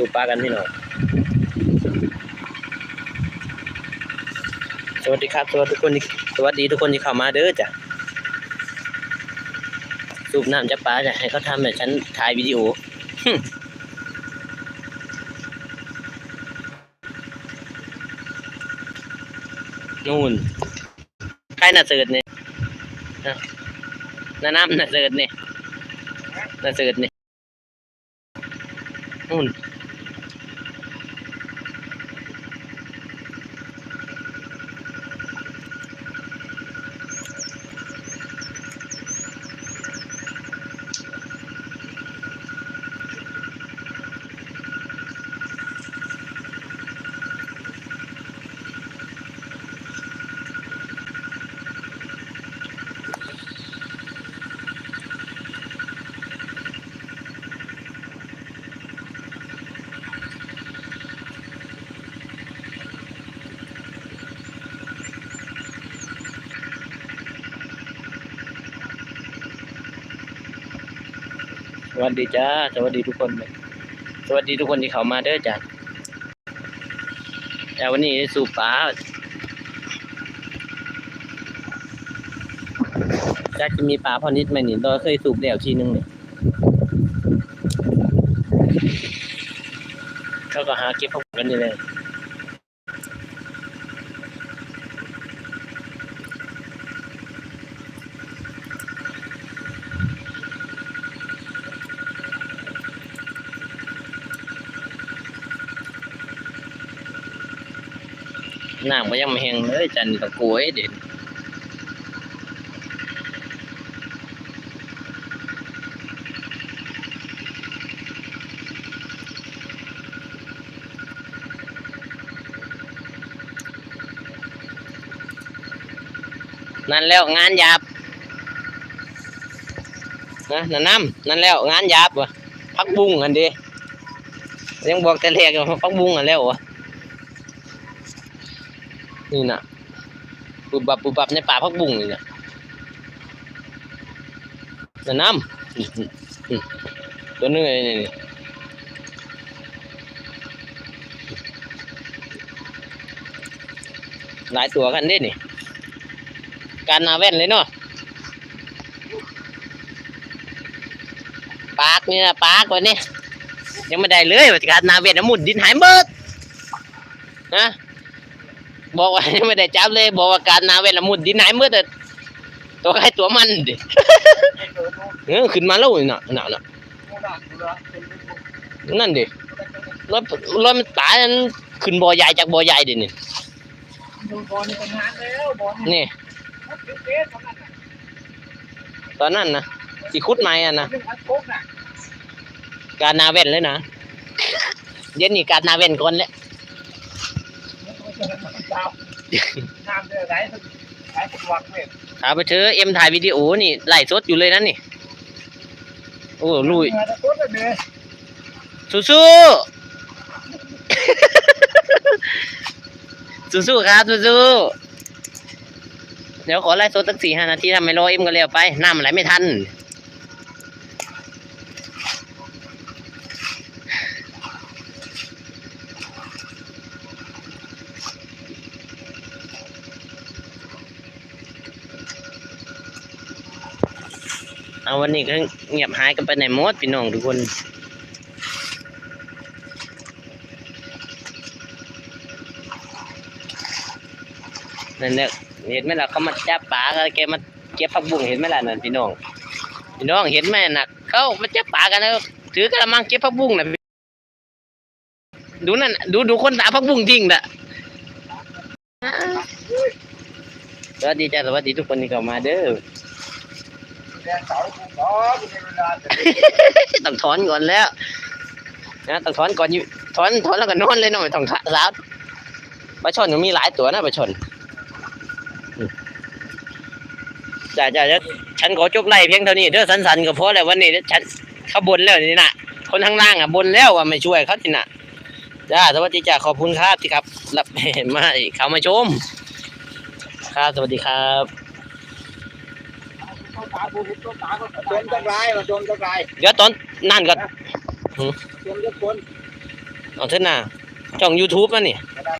สูปลากันพี่น้องสวัสดีครับสวัสดีทุกคนสวัสดีทุกคนที่เข้ามาเด้อจ้ะสูบน้ำจากปลาจะให้เขาทำแบบฉันถ่ายวิดีโอนู่นใครน่ะเสิร์ตเนี่ยนะน้าน้ำน่ะเสิร์ตเนี่ยน่ะเสิร์ตเนี่ยนู่น วัสดีจ้า สวัสดีทุกคนเลยสวัสดีทุกคนที่เข้ามาเด้อจ้าแต่วันนี้สูบปลาจ้าจะมีปลาพอนิดไหมนี่เราเคยสูบแล้วทีนึงเนี่ยเขาก็หาเก็บพวกกันนี่เลย น้ำก็ยังไม่แห้งเลยจันตะกรวยเด่นนั่นแล้วงานหยาบนะนั่นน้ำนั่นแล้วงานหยาบวะพักบุ้งอันดียังบอกแต่แรกว่าพักบุ้งอันแล้ววะ นี่นะปุบบับปุบบับในป่าพักบุ้งนี่นะน่ะน้ำตัวนึงเลยนี่นี่หลายตัวกันเด้นี่ การนาแว่นเลยเนาะปากนี่นะปากวันนี้ยังไม่ได้เลยว่าการนาแว่นน้ำมุดดินหายเบิดนะ บอกว่าไม่ได้จับเลย บอกว่าการนาเวลามุดดินไหนเมื่อแต่ตัวใครตัวมันดิเออขึ้นมาแล้วน่ะน่ะน่ะนั่นดิรถรถมันตายนั้นขึ้นบ่อใหญ่จากบ่อใหญ่ดินี่ดูบอลนี่เป็นงานแล้วบอลนี่นี่เกสทำนั่นน่ะตอนนั้นนะสิคุดไม้อะนะเรื่องอันโป๊กน่ะการนาเว่นเลยนะเย็นนี่การนาเว่นก่อนแหละ น้ำเดือดไหลไหลสวักเนี่ยเอาไปเถอะเอ็มถ่ายวิดีโอนี่ไล่สดอยู่เลยนั่นนี่ โอ้ลุยเงินตะกุดเลยเนี่ยสู้สู้ครับสู้ๆเดี๋ยวขอไล่โซตั้งสี่ห้านาทีทำไมรอเอ็มกันเร็วไปน้ำมันไหลไม่ทัน เอาวันนี้ก็เงียบหายกันไปไหนหมดพี่น้องทุกคนนั่นแหละเห็นไหมล่ะเขามาจับปลากันแกมาเก็บผักบุ้งเห็นไหมล่ะนั่นพี่น้องพี่น้องเห็นไหมน่ะเขามาจับปลากันแล้วถือกระมังเก็บผักบุ้งนะดูนั่นดูดูคนตาผักบุ้งทิ้งน่ะสวัสดีจ้าสวัสดีทุกคนที่เข้ามาเด้อ ต้องถอนก่อนแล้วนะต้องถอนก่อนอยู่ถอนถอนแล้วก็นอนเลยเนาะไม่ต้องสาวปลาช่อนมีหลายตัวนะปลาช่อนจ้าจ้าจ้าฉันขอจบไล่เพียงเท่านี้เด้อสันสันก็พอแล้ววันนี้เด้อฉันเขาบนแล้วนี่นะคนข้างล่างอะบนแล้วว่าไม่ช่วยเขาทีน่ะจ้าสวัสดีจ้าขอบคุณครับที่ครับ รับมาเขามาชม ครับสวัสดีครับ เข้าตาบูฮิตเข้าตาก็โดนตะไคร้มาโดนตะไคร้เดี๋ยวตอนนั่นก็โดนทุกคนเอาเถอะนะช่อง YouTube มันนี่